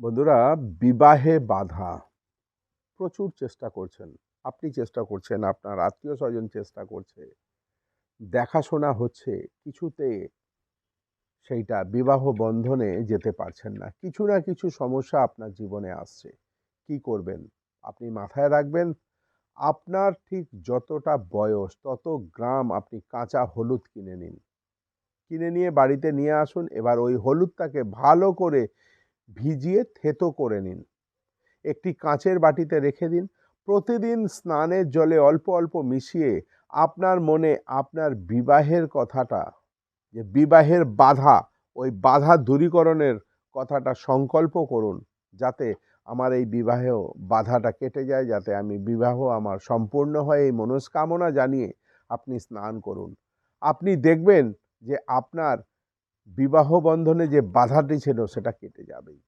বন্ধুরা, বিবাহে বাধা। প্রচুর চেষ্টা করছেন। আপনি চেষ্টা করছেন, আপনার আত্মীয় স্বজন চেষ্টা করছে। দেখাশোনা হচ্ছে, কিছুতে সেইটা বিবাহ বন্ধনে যেতে পারছেন না। কিছু না কিছু সমস্যা আপনার জীবনে আসছে। কি করবেন? আপনি মাথায় রাখবেন, আপনার ঠিক যতটা বয়স, তত গ্রাম আপনি কাঁচা হলুদ কিনে নিন। কিনে নিয়ে বাড়িতে নিয়ে আসুন, এবার ওই হলুদটাকে ভালো করে ভিজিয়ে থেতো করে নিন। একটি কাঁচের বাটিতে রেখে দিন। প্রতিদিন স্নানের জলে অল্প অল্প মিশিয়ে আপনার মনে আপনার বিবাহের কথাটা, যে বিবাহের বাধা, ওই বাধা দূরীকরণের কথাটা সংকল্প করুন, যাতে আমার এই বিবাহেও বাধাটা কেটে যায়, যাতে আমি বিবাহ আমার সম্পূর্ণ হয় এই মনস্কামনা জানিয়ে আপনি স্নান করুন। আপনি দেখবেন যে আপনার বিবাহ বন্ধনে যে বাধাটি ছিল সেটা কেটে যাবেই।